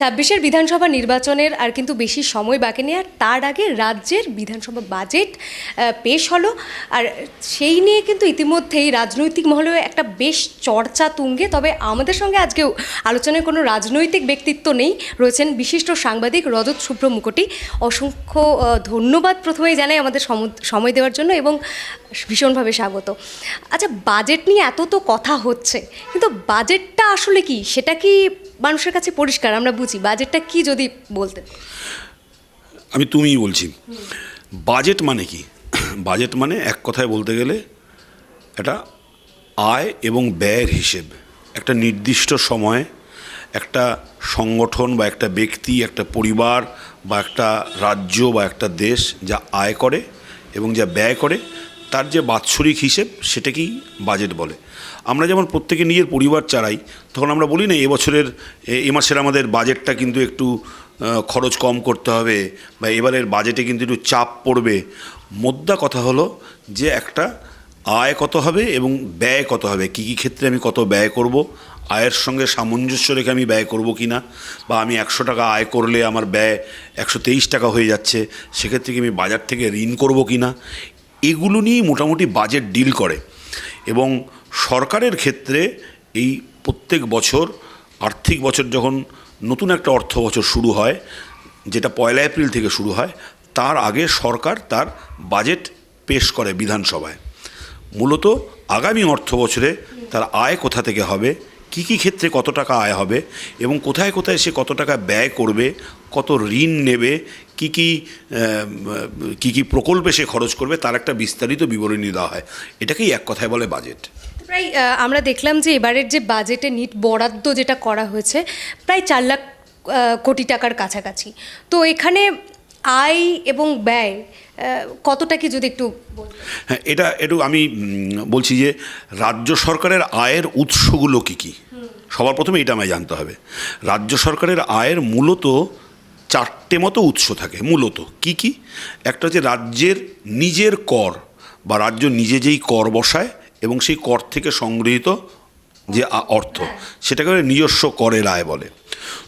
ছাব্বিশের বিধানসভা নির্বাচনের আর কিন্তু বেশি সময় বাকি নেই, আর তার আগে রাজ্যের বিধানসভা বাজেট পেশ হলো। আর সেই নিয়ে কিন্তু ইতিমধ্যেই রাজনৈতিক মহলে একটা বেশ চর্চা তুঙ্গে। তবে আমাদের সঙ্গে আজকেও আলোচনায় কোনো রাজনৈতিক ব্যক্তিত্ব নেই। রয়েছেন বিশিষ্ট সাংবাদিক রজত শুভ্র মুকুটি। অসংখ্য ধন্যবাদ প্রথমেই জানাই আমাদের সম- সময় দেওয়ার জন্য এবং ভীষণভাবে স্বাগত। আচ্ছা বাজেট নিয়ে এত তো কথা হচ্ছে, কিন্তু বাজেটটা আসলে কি? সেটা কি মানুষের কাছে পরিষ্কার? আমরা বুঝি বাজেটটা কি যদি বলতেন? আমি তুমিই বলছি। বাজেট মানে কি? বাজেট মানে এক কথায় বলতে গেলে একটা আয় এবং ব্যয়ের হিসেব। একটা নির্দিষ্ট সময়ে, একটা সংগঠন বা একটা ব্যক্তি, একটা পরিবার বা একটা রাজ্য বা একটা দেশ যা আয় করে এবং যা ব্যয় করে, তার যে বাৎসরিক হিসেব সেটাকেই বাজেট বলে। আমরা যেমন প্রত্যেকে নিজের পরিবার চালাই, তখন আমরা বলি না, এবছরের, এ- মাসের আমাদের বাজেটটা কিন্তু একটু খরচ কম করতে হবে বা এবারের বাজেটে কিন্তু একটু চাপ পড়বে। মোদ্দা কথা হলো যে একটা আয় কত হবে এবং ব্যয় কত হবে, কী কী ক্ষেত্রে আমি কত ব্যয় করব, আয়ের সঙ্গে সামঞ্জস্য রেখে আমি ব্যয় করব কি না বা আমি একশো টাকা আয় করলে আমার ব্যয় একশো তেইশ টাকা হয়ে যাচ্ছে, সেক্ষেত্রে কি আমি বাজার থেকে ঋণ করব কি না এগুলো নিয়েই মোটামুটি বাজেট ডিল করে। এবং সরকারের ক্ষেত্রে এই প্রত্যেক বছর, আর্থিক বছর যখন নতুন একটা অর্থ বছর শুরু হয়, যেটা পয়লা এপ্রিল থেকে শুরু হয়, তার আগে সরকার তার বাজেট পেশ করে বিধানসভায়। মূলত আগামী অর্থ বছরে তার আয় কোথা থেকে হবে, কি কি ক্ষেত্রে কত টাকা আয় হবে এবং কোথায় কোথায় সে কত টাকা ব্যয় করবে, কত ঋণ নেবে, কি কি কি কি প্রকল্পে সে খরচ করবে, তার একটা বিস্তারিত বিবরণী দেওয়া হয়। এটাকেই এক কথায় বলে বাজেট। প্রায় আমরা দেখলাম যে এবারের যে বাজেটে নিট বরাদ্দ যেটা করা হয়েছে প্রায় চার লাখ কোটি টাকার কাছাকাছি। তো এখানে আয় এবং ব্যয় কতটা কি যদি একটু হ্যাঁ এটা একটু আমি বলছি যে রাজ্য সরকারের আয়ের উৎসগুলো কী কী? সবার প্রথমে এটা আমায় জানতে হবে। রাজ্য সরকারের আয়ের মূলত চারটে মতো উৎস থাকে মূলত। কি কি? একটা হচ্ছে রাজ্যের নিজের কর বা রাজ্য নিজে যেই কর বসায় এবং সেই কর থেকে সংগৃহীত যে অর্থ সেটাকে নিজস্ব করের আয় বলে।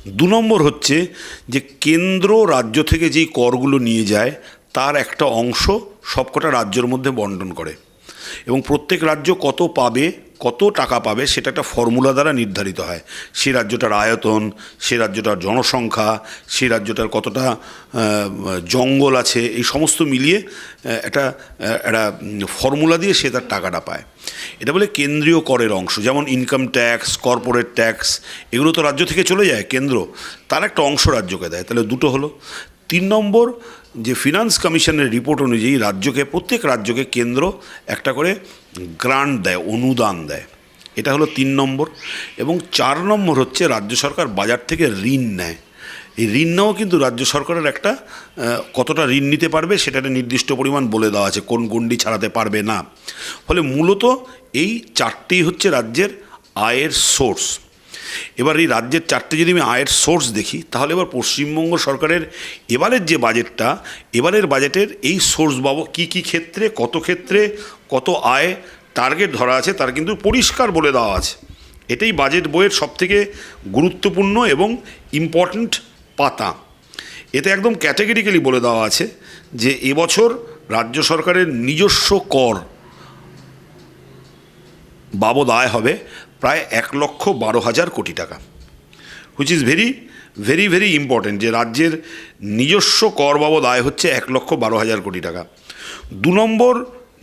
দু নম্বর হচ্ছে যে কেন্দ্র রাজ্য থেকে যেই করগুলো নিয়ে যায় তার একটা অংশ সবকটা রাজ্যের মধ্যে বন্টন করে। এবং প্রত্যেক রাজ্য কত পাবে, কত টাকা পাবে, সেটা একটা ফর্মুলা দ্বারা নির্ধারিত হয়। সে রাজ্যটার আয়তন, সে রাজ্যটার জনসংখ্যা, সে রাজ্যটার কতটা জঙ্গল আছে, এই সমস্ত মিলিয়ে একটা একটা ফর্মুলা দিয়ে সে তার টাকাটা পায়। এটা বলে কেন্দ্রীয় করের অংশ, যেমন ইনকাম ট্যাক্স কর্পোরেট ট্যাক্স এগুলো তো রাজ্য থেকে চলে যায়, কেন্দ্র। তার একটা অংশ রাজ্যকে দেয়। তাহলে দুটো হলো। তিন নম্বর যে ফিনান্স কমিশনের রিপোর্ট অনুযায়ী রাজ্যকে, প্রত্যেক রাজ্যকে কেন্দ্র একটা করে গ্রান্ট দেয়, অনুদান দেয়। এটা হলো তিন নম্বর। এবং চার নম্বর হচ্ছে রাজ্য সরকার বাজার থেকে ঋণ নেয়। এই ঋণ নেওয়াও কিন্তু রাজ্য সরকারের একটা কতটা ঋণ নিতে পারবে সেটা নির্দিষ্ট পরিমাণ বলে দেওয়া আছে, কোন গণ্ডি ছাড়াতে পারবে না। ফলে মূলত এই চারটি হচ্ছে রাজ্যের আয়ের সোর্স এবার এই রাজ্যের চারটে যদি আমি আয়ের সোর্স দেখি, তাহলে এবার পশ্চিমবঙ্গ সরকারের এবারের যে বাজেটটা এবারের বাজেটের এই সোর্স বাব কী কী ক্ষেত্রে, কত ক্ষেত্রে, কত আয় টার্গেট ধরা আছে, তার কিন্তু পরিষ্কার বলে দেওয়া আছে। এটাই বাজেট বইয়ের সবথেকে গুরুত্বপূর্ণ এবং ইম্পর্ট্যান্ট পাতা। এতে একদম ক্যাটেগরিক্যালি বলে দেওয়া আছে যে এবছর রাজ্য সরকারের নিজস্ব কর বাবদ আয় হবে। প্রায় এক লক্ষ বারো হাজার কোটি টাকা which is very very very important যে রাজ্যের নিজস্ব কর বাবদ আয় হচ্ছে এক লক্ষ বারো হাজার কোটি টাকা। দু নম্বর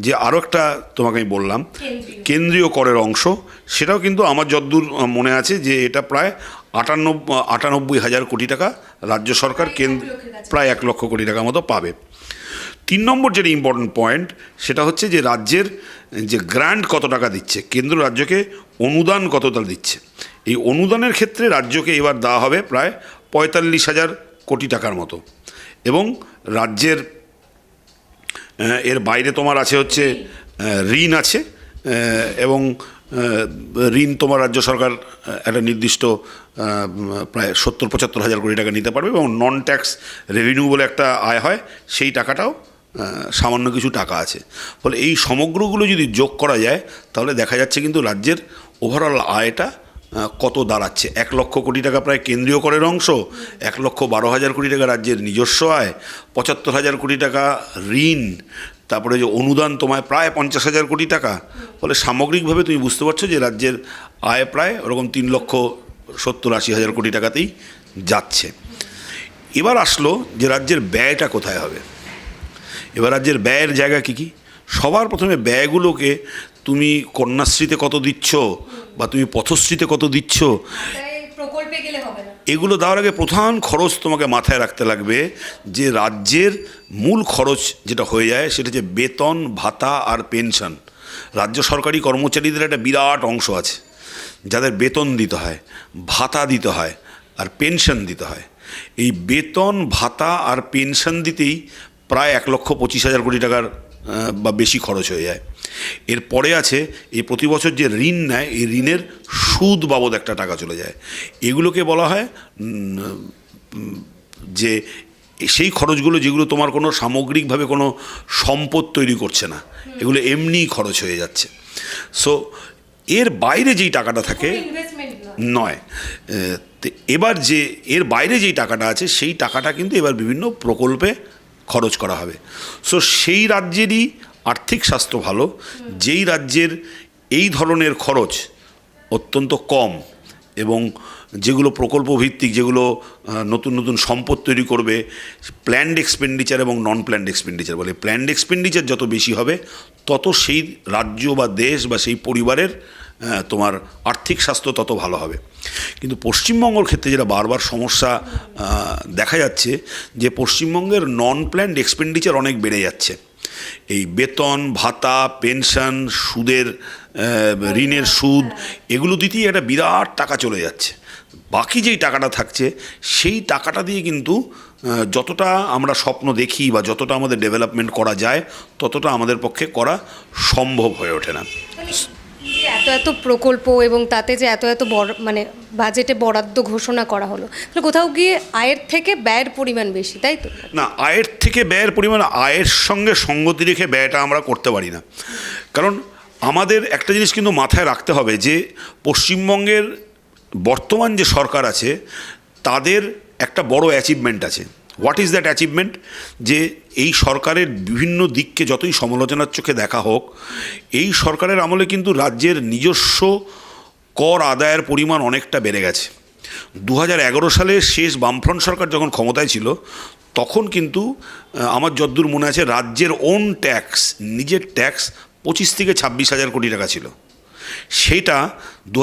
যে আরও একটা তোমাকে আমি বললাম কেন্দ্রীয়। করের অংশ সেটাও কিন্তু আমার যদ্দূর মনে আছে যে এটা প্রায় আটানব্বই আটানব্বই হাজার কোটি টাকা রাজ্য সরকার কেন্দ্র প্রায় এক লক্ষ কোটি টাকা মতো পাবে। তিন নম্বর যেটা ইম্পর্টেন্ট পয়েন্ট সেটা হচ্ছে যে রাজ্যের যে গ্র্যান্ট কত টাকা দিচ্ছে, কেন্দ্র রাজ্যকে অনুদান কতটা দিচ্ছে। এই অনুদানের ক্ষেত্রে রাজ্যকে এবার দেওয়া হবে প্রায় পঁয়তাল্লিশ হাজার কোটি টাকার মতো। এবং রাজ্যের এর বাইরে তোমার আছে হচ্ছে ঋণ আছে এবং ঋণ তোমার রাজ্য সরকার একটা নির্দিষ্ট প্রায় সত্তর পঁচাত্তর হাজার কোটি টাকা নিতে পারবে এবং নন ট্যাক্স রেভিনিউ বলে একটা আয় হয়, সেই টাকাটাও সামান্য কিছু টাকা আছে। ফলে এই সমগ্রগুলো যদি যোগ করা যায়, তাহলে দেখা যাচ্ছে কিন্তু রাজ্যের ওভারঅল আয়টা কত দাঁড়াচ্ছে। এক লক্ষ কোটি টাকা প্রায় কেন্দ্রীয় করের অংশ, এক লক্ষ বারো হাজার কোটি টাকা রাজ্যের নিজস্ব আয়, পঁচাত্তর হাজার কোটি টাকা ঋণ, তারপরে যে অনুদান তোমায় প্রায় পঞ্চাশ হাজার কোটি টাকা। ফলে সামগ্রিকভাবে তুমি বুঝতে পারছ যে রাজ্যের আয় প্রায় ওরকম তিন লক্ষ সত্তর আশি হাজার কোটি টাকাতেই যাচ্ছে। এবার আসলো যে রাজ্যের ব্যয়টা কোথায় হবে। এবার রাজ্যের ব্যয়ের জায়গা কী কী? সবার প্রথমে ব্যয়গুলোকে তুমি কন্যাশ্রীতে কত দিচ্ছ বা তুমি পথশ্রীতে কত দিচ্ছ? এগুলো দেওয়ার আগে প্রধান খরচ তোমাকে মাথায় রাখতে লাগবে যে রাজ্যের মূল খরচ যেটা হয়ে যায় সেটা হচ্ছে বেতন, ভাতা আর পেনশন। রাজ্য সরকারি কর্মচারীদের একটা বিরাট অংশ আছে, যাদের বেতন দিতে হয়, ভাতা দিতে হয় আর পেনশন দিতে হয়। এই বেতন, ভাতা আর পেনশন দিতেই প্রায় এক লক্ষ পঁচিশ হাজার কোটি টাকার বা বেশি খরচ হয়ে যায়। এরপরে আছে এই প্রতি বছর যে ঋণ নেয় এই ঋণের সুদ বাবদ একটা টাকা চলে যায়। এগুলোকে বলা হয় যে সেই খরচগুলো যেগুলো তোমার কোনো সামগ্রিকভাবে কোনো সম্পদ তৈরি করছে না এগুলো এমনিই খরচ হয়ে যাচ্ছে। সো এর বাইরে যেই টাকাটা থাকে নয়। এবার যে এর বাইরে যেই টাকাটা আছে সেই টাকাটা কিন্তু এবার বিভিন্ন প্রকল্পে খরচ করা হবে। সো সেই রাজ্যেরই আর্থিক স্বাস্থ্য ভালো, যেই রাজ্যের এই ধরনের খরচ অত্যন্ত কম এবং যেগুলো প্রকল্প ভিত্তিক যেগুলো নতুন নতুন সম্পদ তৈরি করবে প্ল্যান্ড এক্সপেন্ডিচার এবং নন প্ল্যান্ড এক্সপেন্ডিচার বলে। প্ল্যান্ড এক্সপেন্ডিচার যত বেশি হবে, তত সেই রাজ্য বা দেশ বা সেই পরিবারের তোমার আর্থিক স্বাস্থ্য তত ভালো হবে। কিন্তু পশ্চিমবঙ্গের ক্ষেত্রে যেটা বারবার সমস্যা দেখা যাচ্ছে যে পশ্চিমবঙ্গের নন প্ল্যান্ড এক্সপেন্ডিচার অনেক বেড়ে যাচ্ছে। এই বেতন, ভাতা পেনশন সুদের ঋণের সুদ, এগুলো দিতেই একটা বিরাট টাকা চলে যাচ্ছে। বাকি যেই টাকাটা থাকছে, সেই টাকাটা দিয়ে কিন্তু যতটা আমরা স্বপ্ন দেখি বা যতটা আমাদের ডেভেলপমেন্ট করা যায়, ততটা আমাদের পক্ষে করা সম্ভব হয়ে ওঠে না। যে এত এত প্রকল্প এবং তাতে যে এত এত বড় মানে বাজেটে বরাদ্দ ঘোষণা করা হলো, তাহলে কোথাও গিয়ে আয়ের থেকে ব্যয়ের পরিমাণ বেশি, তাই তো? না, আয়ের থেকে ব্যয়ের পরিমাণ, আয়ের সঙ্গে সঙ্গতি রেখে ব্যয়টা আমরা করতে পারি না। কারণ আমাদের একটা জিনিস কিন্তু মাথায় রাখতে হবে যে, পশ্চিমবঙ্গের বর্তমান যে সরকার আছে, তাদের একটা বড় অ্যাচিভমেন্ট আছে। হোয়াট ইজ দ্যাট অ্যাচিভমেন্ট যে এই সরকারের বিভিন্ন দিককে যতই সমালোচনার চোখে দেখা হোক, এই সরকারের আমলে কিন্তু রাজ্যের নিজস্ব কর আদায়ের পরিমাণ অনেকটা বেড়ে গেছে। দু সালে শেষ বামফ্রন্ট সরকার যখন ক্ষমতায় ছিল, তখন কিন্তু আমার যদ্দূর মনে আছে, রাজ্যের ওন ট্যাক্স নিজের ট্যাক্স পঁচিশ থেকে ছাব্বিশ হাজার কোটি টাকা ছিল। সেইটা দু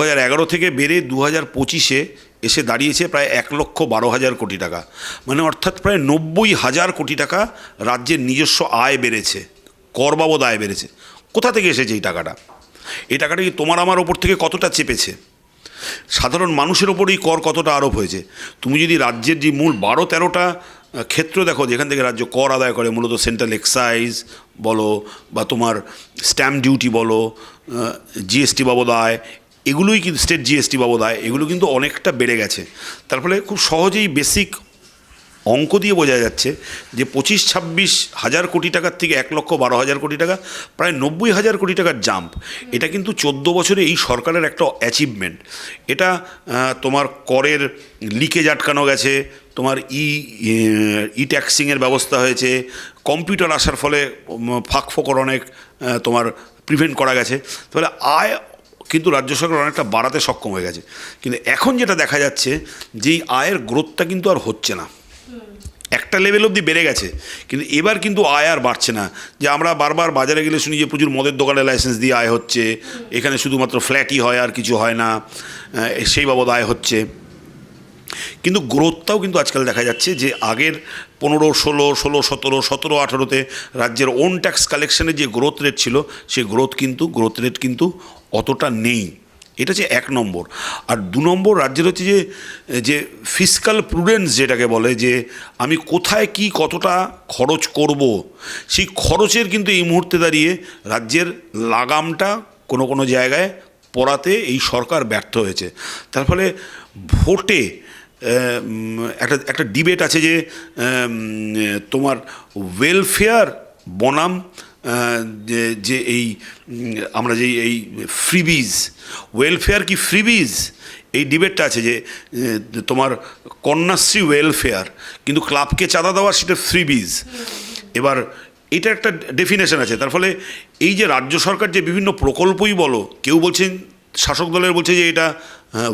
থেকে বেড়ে দু হাজার পঁচিশে এসে দাঁড়িয়েছে প্রায় এক লক্ষ বারো হাজার কোটি টাকা। মানে অর্থাৎ প্রায় নব্বই হাজার কোটি টাকা রাজ্যের নিজস্ব আয় বেড়েছে কর বাবদ আয় বেড়েছে। কোথা থেকে এসেছে এই টাকাটা? এই টাকাটা কি তোমার আমার ওপর থেকে কতটা চেপেছে? সাধারণ মানুষের ওপরেই কর কতটা আরোপ হয়েছে? তুমি যদি রাজ্যের যে মূল বারো তেরোটা ক্ষেত্র দেখো, যেখান থেকে রাজ্য কর আদায় করে, মূলত সেন্ট্রাল এক্সাইজ বলো বা তোমার স্ট্যাম্প ডিউটি বলো জিএসটি বাবদ আয় এগুলোই কিন্তু স্টেট জিএসটি বাবদ আয়, এগুলো কিন্তু অনেকটা বেড়ে গেছে। তার ফলে খুব সহজেই বেসিক অঙ্ক দিয়ে বোঝা যাচ্ছে যে পঁচিশ, ছাব্বিশ হাজার কোটি টাকার থেকে এক লক্ষ বারো হাজার কোটি টাকা, প্রায় নব্বই হাজার কোটি টাকার জাম্প এটা কিন্তু চোদ্দ বছরে এই সরকারের একটা অ্যাচিভমেন্ট এটা তোমার করের লিকেজ আটকানো গেছে, তোমার ই ই ট্যাক্সিংয়ের ব্যবস্থা হয়েছে কম্পিউটার আসার ফলে ফাঁক ফোকর অনেক তোমার প্রিভেন্ট করা গেছে। তাহলে আয় কিন্তু রাজ্য সরকার অনেকটা বাড়াতে সক্ষম হয়ে গেছে। কিন্তু এখন যেটা দেখা যাচ্ছে যে আয়ের গ্রোথটা কিন্তু আর হচ্ছে না। একটা লেভেল অবধি বেড়ে গেছে, কিন্তু এবার কিন্তু আয় আর বাড়ছে না। যে আমরা বারবার বাজারে গেলে শুনি যে প্রচুর মদের দোকানে লাইসেন্স দিয়ে আয় হচ্ছে, এখানে শুধুমাত্র ফ্ল্যাটই হয় আর কিছু হয় না সেই বাবদ আয় হচ্ছে। কিন্তু গ্রোথটাও কিন্তু আজকাল দেখা যাচ্ছে যে আগের পনেরো, ষোলো ষোলো, সতেরো সতেরো, আঠেরোতে রাজ্যের ওন ট্যাক্স কালেকশনের যে গ্রোথ রেট ছিল সেই গ্রোথ কিন্তু গ্রোথ রেট কিন্তু অতটা নেই। এটা হচ্ছে এক নম্বর। আর দু নম্বর রাজ্যের হচ্ছে যে যে ফিসকাল প্রুডেন্স যেটাকে বলে যে, আমি কোথায় কি কতটা খরচ করব, সেই খরচের কিন্তু এই মুহূর্তে দাঁড়িয়ে রাজ্যের লাগামটা কোনো কোনো জায়গায় পড়াতে এই সরকার ব্যর্থ হয়েছে। তার ফলে ভোটে একটা একটা ডিবেট আছে যে তোমার ওয়েলফেয়ার বনাম যে এই আমরা যে এই ফ্রিবিজ ওয়েলফেয়ার কি ফ্রিবিজ এই ডিবেটটা আছে যে তোমার কন্যাশ্রী ওয়েলফেয়ার কিন্তু ক্লাবকে চাঁদা দেওয়া সেটা ফ্রিবিজ এবার, এটা একটা ডেফিনেশন আছে, তার ফলে এই যে রাজ্য সরকার যে বিভিন্ন প্রকল্পই বলো, কেউ বলছেন, শাসক দলের বলছে যে এটা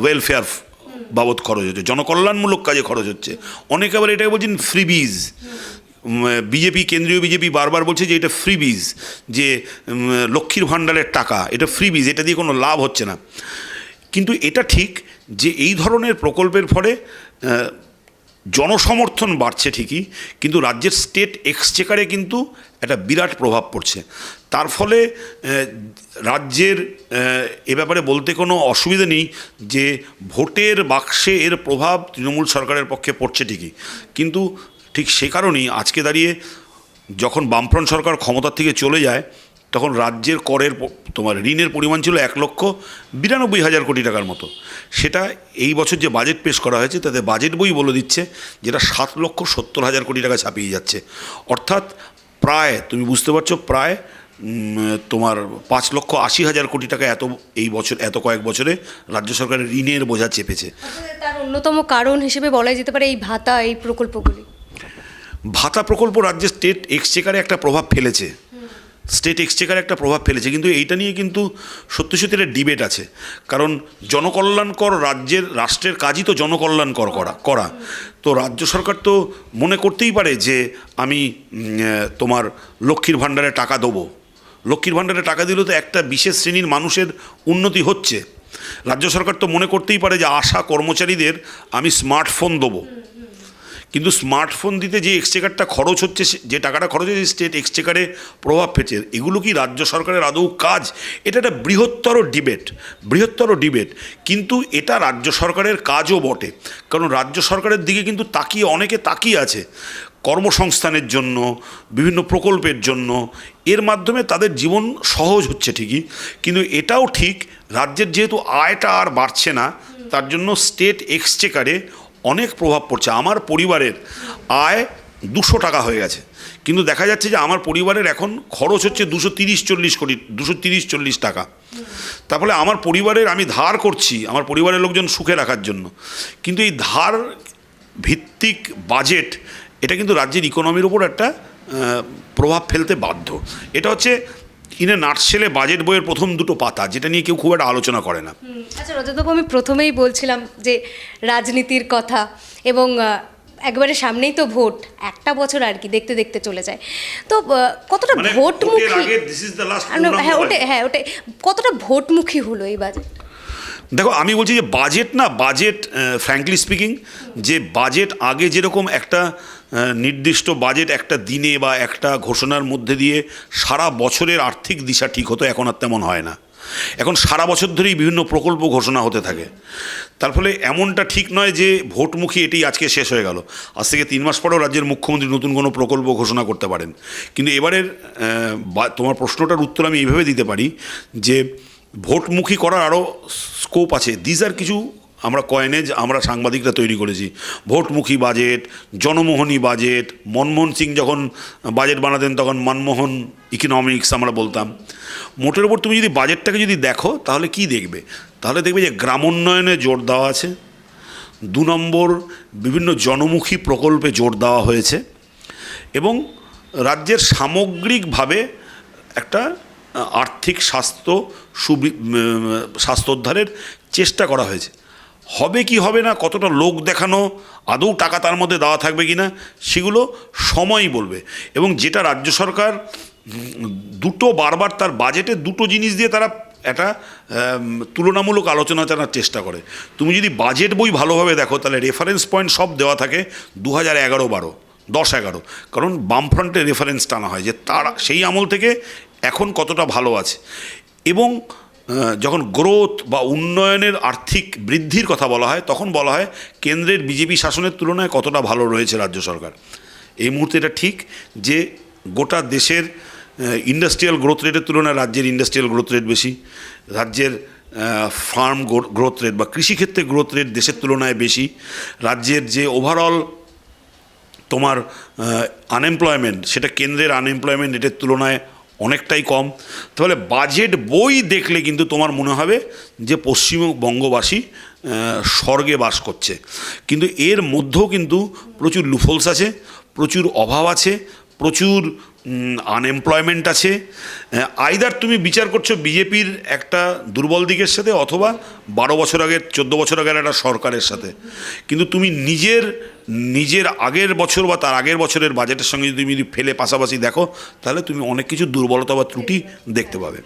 ওয়েলফেয়ার বাবদ খরচ হচ্ছে, জনকল্যাণমূলক কাজে খরচ হচ্ছে। অনেকে আবার এটাকে বলছেন ফ্রিবিজ বিজেপি, কেন্দ্রীয় বিজেপি বারবার বলছে যে এটা ফ্রিবিজ যে লক্ষ্মীর ভাণ্ডারের টাকা, এটা ফ্রিবিজ এটা দিয়ে কোনো লাভ হচ্ছে না। কিন্তু এটা ঠিক যে এই ধরনের প্রকল্পের ফলে জনসমর্থন বাড়ছে ঠিকই, কিন্তু রাজ্যের স্টেট এক্সচেকারে কিন্তু একটা বিরাট প্রভাব পড়ছে। তার ফলে রাজ্যের এ ব্যাপারে বলতে কোনো অসুবিধা নেই যে, ভোটের বাক্সে এর প্রভাব তৃণমূল সরকারের পক্ষে পড়ছে ঠিকই। কিন্তু ঠিক সে কারণেই আজকে দাঁড়িয়ে যখন বামফ্রন্ট সরকার ক্ষমতার থেকে চলে যায়, তখন রাজ্যের করের তোমার ঋণের পরিমাণ ছিল এক লক্ষ বিরানব্বই হাজার কোটি টাকার মতো। সেটা এই বছর যে বাজেট পেশ করা হয়েছে, তাতে বাজেট বই বলে দিচ্ছে যেটা সাত লক্ষ সত্তর হাজার কোটি টাকা ছাপিয়ে যাচ্ছে। অর্থাৎ প্রায়, তুমি বুঝতে পারছ, প্রায় তোমার পাঁচ লক্ষ আশি হাজার কোটি টাকা এত, এই বছর, এত কয়েক বছরে রাজ্য সরকারের ঋণের বোঝা চেপেছে। তার অন্যতম কারণ হিসেবে বলাই যেতে পারে এই ভাতা, এই প্রকল্পগুলি। ভাতা প্রকল্প রাজ্যে স্টেট এক্সচেকারে একটা প্রভাব ফেলেছে। স্টেট এক্সচেকারে একটা প্রভাব ফেলেছে। কিন্তু এইটা নিয়ে কিন্তু সত্যি সত্যি একটা ডিবেট আছে। কারণ জনকল্যাণকর রাজ্যের, রাষ্ট্রের কাজই তো জনকল্যাণকর করা করা। তো রাজ্য সরকার তো মনে করতেই পারে যে আমি তোমার লক্ষ্মীর ভাণ্ডারে টাকা দেবো। লক্ষ্মীর ভাণ্ডারে টাকা দিলেও তো একটা বিশেষ শ্রেণির মানুষের উন্নতি হচ্ছে। রাজ্য সরকার তো মনে করতেই পারে যে আশা কর্মচারীদের আমি স্মার্টফোন দেবো। কিন্তু স্মার্টফোন দিতে যে এক্সচেকারটা খরচ হচ্ছে যে টাকাটা খরচ হচ্ছে স্টেট এক্সচেকারে প্রভাব ফেলছে। এগুলো কি রাজ্য সরকারের আদৌ কাজ? এটা একটা বৃহত্তর ডিবেট বৃহত্তর ডিবেট কিন্তু এটা রাজ্য সরকারের কাজও বটে। কারণ রাজ্য সরকারের দিকে কিন্তু তাকিয়ে অনেকে তাকিয়ে আছে। কর্মসংস্থানের জন্য, বিভিন্ন প্রকল্পের জন্য। এর মাধ্যমে তাদের জীবন সহজ হচ্ছে ঠিকই। কিন্তু এটাও ঠিক, রাজ্যের যেহেতু আয়টা আর বাড়ছে না, তার জন্য স্টেট এক্সচেকারে অনেক প্রভাব পড়ছে। আমার পরিবারের আয় দুশো টাকা হয়ে গেছে। কিন্তু দেখা যাচ্ছে যে আমার পরিবারের এখন খরচ হচ্ছে দুশো তিরিশ চল্লিশ কোটি, দুশো তিরিশ চল্লিশ টাকা। তারপরে আমার পরিবারের আমি ধার করছি আমার পরিবারের লোকজন সুখে রাখার জন্য। কিন্তু এই ধার ভিত্তিক বাজেট, এটা কিন্তু রাজ্যের ইকোনমির উপর একটা প্রভাব ফেলতে বাধ্য। এটা হচ্ছে ইনে নার্সেলে বাজেট বইয়ের প্রথম দুটো পাতা যেটা নিয়ে কেউ খুব একটা আলোচনা করে না। আচ্ছা রজতবাবু আমি প্রথমেই বলছিলাম যে রাজনীতির কথা এবং একবারে সামনেই তো ভোট একটা বছর আর কি দেখতে দেখতে চলে যায়। তো কতটা মানে ভোটমুখী হ্যাঁ হয়। ওটাই হ্যাঁ ওটাই। কতটা ভোটমুখী হলো এই বাজেট? দেখো, আমি বলছি যে বাজেট না বাজেট ফ্র্যাঙ্কলি স্পিকিং যে বাজেট আগে যেরকম একটা নির্দিষ্ট বাজেট একটা দিনে বা একটা ঘোষণার মধ্যে দিয়ে সারা বছরের আর্থিক দিশা ঠিক হতো, এখন আর তেমন হয় না। এখন সারা বছর ধরেই বিভিন্ন প্রকল্প ঘোষণা হতে থাকে। তার ফলে এমনটা ঠিক নয় যে ভোটমুখী এটি আজকে শেষ হয়ে গেল। আজ থেকে তিন মাস পরেও রাজ্যের মুখ্যমন্ত্রী নতুন কোনো প্রকল্প ঘোষণা করতে পারেন। কিন্তু এবারের তোমার প্রশ্নটার উত্তর আমি এইভাবে দিতে পারি যে ভোটমুখী করার আরও স্কোপ আছে। দিজ আর কিছু আমরা কয়েনেজ আমরা সাংবাদিকরা তৈরি করেছি। ভোটমুখী বাজেট জনমোহনী বাজেট মনমোহন সিং যখন বাজেট বানাতেন তখন মনমোহন ইকোনমিক্স আমরা বলতাম। মোটের ওপর তুমি যদি বাজেটটাকে যদি দেখো, তাহলে কি দেখবে? তাহলে দেখবে যে গ্রামোন্নয়নে জোর দেওয়া আছে। দু নম্বর, বিভিন্ন জনমুখী প্রকল্পে জোর দেওয়া হয়েছে। এবং রাজ্যের সামগ্রিকভাবে একটা আর্থিক স্বাস্থ্য সুবি স্বাস্থ্যোদ্ধারের চেষ্টা করা হয়েছে। হবে কি হবে না, কতটা লোক দেখানো, আদৌ টাকা তার মধ্যে দেওয়া থাকবে কি না সেগুলো সময়ই বলবে। এবং যেটা রাজ্য সরকার দুটো বারবার তার বাজেটে দুটো জিনিস দিয়ে তারা একটা তুলনামূলক আলোচনা টানার চেষ্টা করে। তুমি যদি বাজেট বই ভালোভাবে দেখো, তাহলে রেফারেন্স পয়েন্ট সব দেওয়া থাকে দু হাজার এগারো বারো, দশ এগারো। কারণ বামফ্রন্টে রেফারেন্স টানা হয় যে তার, সেই আমল থেকে এখন কতটা ভালো আছে। এবং যখন গ্রোথ বা উন্নয়নের আর্থিক বৃদ্ধির কথা বলা হয়, তখন বলা হয় কেন্দ্রের বিজেপি শাসনের তুলনায় কতটা ভালো রয়েছে রাজ্য সরকার। এই মুহূর্তে এটা ঠিক যে, গোটা দেশের ইন্ডাস্ট্রিয়াল গ্রোথ রেটের তুলনায় রাজ্যের ইন্ডাস্ট্রিয়াল গ্রোথ রেট বেশি, রাজ্যের ফার্ম গ্রোথ রেট বা কৃষিক্ষেত্রে গ্রোথ রেট দেশের তুলনায় বেশি, রাজ্যের যে ওভারঅল তোমার আনএমপ্লয়মেন্ট সেটা কেন্দ্রের আনএমপ্লয়মেন্ট রেটের তুলনায় অনেকটাই কম। তাহলে বাজেট বই দেখলে কিন্তু তোমার মনে হবে যে পশ্চিমবঙ্গবাসী স্বর্গে বাস করছে। কিন্তু এর মধ্যেও কিন্তু প্রচুর লুফলস আছে, প্রচুর অভাব আছে, প্রচুর আনএমপ্লয়মেন্ট আছে। আইদার তুমি বিচার করছ বিজেপির একটা দুর্বল দিকের সাথে অথবা বারো বছর আগের চোদ্দ বছর আগের একটা সরকারের সাথে। কিন্তু তুমি নিজের নিজের আগের বছর বা তার আগের বছরের বাজেটের সঙ্গে যদি তুমি ফেলে পাশাপাশি দেখো, তাহলে তুমি অনেক কিছু দুর্বলতা বা ত্রুটি দেখতে পাবে।